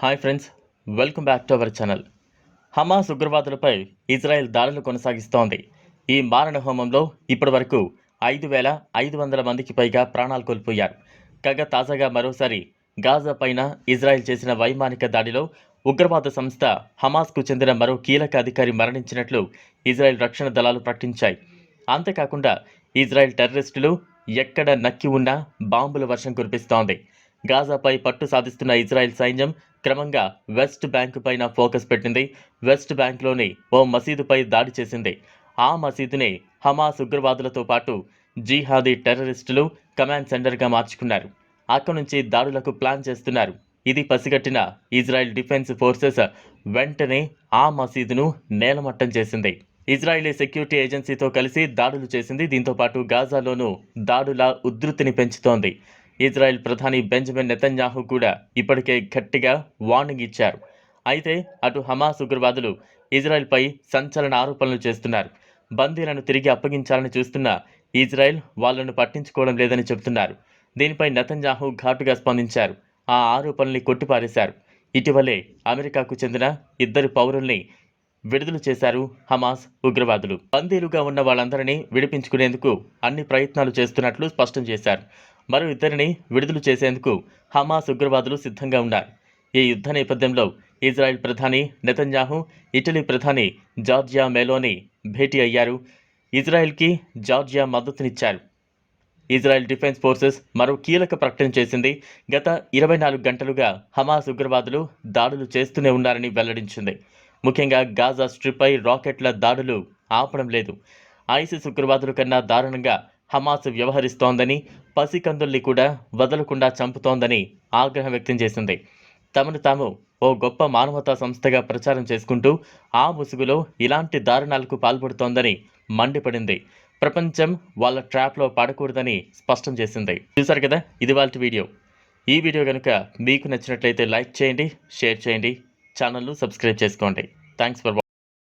Hi friends welcome back to our channel Hamas ఉగ్రవాదులపై Israel దాడులు కొనసాగిస్తోంది. ఈ మారణ హోమంలో ఇప్పటివరకు ఐదు వేల ఐదు వందల మందికి పైగా ప్రాణాలు కోల్పోయారు. కాగా తాజాగా మరోసారి గాజా పైన ఇజ్రాయెల్ చేసిన వైమానిక దాడిలో ఉగ్రవాద సంస్థ హమాస్కు చెందిన మరో కీలక అధికారి మరణించినట్లు ఇజ్రాయెల్ రక్షణ దళాలు ప్రకటించాయి. అంతేకాకుండా ఇజ్రాయెల్ టెర్రరిస్టులు ఎక్కడ నక్కి ఉన్నా బాంబుల వర్షం కురిపిస్తోంది. గాజాపై పట్టు సాధిస్తున్న ఇజ్రాయెల్ సైన్యం క్రమంగా వెస్ట్ బ్యాంక్ పైన ఫోకస్ పెట్టింది. వెస్ట్ బ్యాంక్లోని ఓ మసీదుపై దాడి చేసింది. ఆ మసీదుని హమాస్ ఉగ్రవాదులతో పాటు జీహాదీ టెర్రరిస్టులు కమాండ్ సెంటర్గా మార్చుకున్నారు. అక్కడి నుంచి దాడులకు ప్లాన్ చేస్తున్నారు. ఇది పసిగట్టిన ఇజ్రాయెల్ డిఫెన్స్ ఫోర్సెస్ వెంటనే ఆ మసీదును నేలమట్టం చేసింది. ఇజ్రాయెలీ సెక్యూరిటీ ఏజెన్సీతో కలిసి దాడులు చేసింది. దీంతో పాటు గాజాలోనూ దాడుల ఉధృతిని పెంచుతోంది. ఇజ్రాయెల్ ప్రధాని బెంజమిన్ నెతన్యాహు కూడా ఇప్పటికే గట్టిగా వార్నింగ్ ఇచ్చారు. అయితే అటు హమాస్ ఉగ్రవాదులు ఇజ్రాయెల్పై సంచలన ఆరోపణలు చేస్తున్నారు. బందీలను తిరిగి అప్పగించాలని చూస్తున్న ఇజ్రాయెల్ వాళ్ళను పట్టించుకోవడం లేదని చెబుతున్నారు. దీనిపై నెతన్యాహు ఘాటుగా స్పందించారు. ఆ ఆరోపణల్ని కొట్టిపారేశారు. ఇటీవలే అమెరికాకు చెందిన ఇద్దరు పౌరుల్ని విడుదల చేశారు హమాస్ ఉగ్రవాదులు. బందీలుగా ఉన్న వాళ్ళందరినీ విడిపించుకునేందుకు అన్ని ప్రయత్నాలు చేస్తున్నట్లు స్పష్టం చేశారు. మరో ఇద్దరిని విడుదల చేసేందుకు హమాస్ ఉగ్రవాదులు సిద్ధంగా ఉన్నారు. ఈ యుద్ధ నేపథ్యంలో ఇజ్రాయెల్ ప్రధాని నెతన్యాహు ఇటలీ ప్రధాని జార్జియా మెలోని భేటీ అయ్యారు. ఇజ్రాయెల్కి జార్జియా మద్దతునిచ్చారు. ఇజ్రాయెల్ డిఫెన్స్ ఫోర్సెస్ మరో కీలక ప్రకటన చేసింది. గత ఇరవై నాలుగు గంటలుగా హమాస్ ఉగ్రవాదులు దాడులు చేస్తూనే ఉన్నారని వెల్లడించింది. ముఖ్యంగా గాజా స్ట్రిప్పై రాకెట్ల దాడులు ఆపడం లేదు. ఐసిస్ ఉగ్రవాదుల కన్నా దారుణంగా హమాస్ వ్యవహరిస్తోందని పసికందుల్ని కూడా వదలకుండా చంపుతోందని ఆగ్రహం వ్యక్తం చేసింది. తమను తాము ఓ గొప్ప మానవతా సంస్థగా ప్రచారం చేసుకుంటూ ఆ ముసుగులో ఇలాంటి దారుణాలకు పాల్పడుతోందని మండిపడింది. ప్రపంచం వాళ్ళ ట్రాప్లో పడకూడదని స్పష్టం చేసింది. చూసారు కదా? ఇది వాళ్ళ వీడియో. ఈ వీడియో కనుక మీకు నచ్చినట్లయితే లైక్ చేయండి షేర్ చేయండి ఛానల్ను సబ్స్క్రైబ్ చేసుకోండి. Thanks for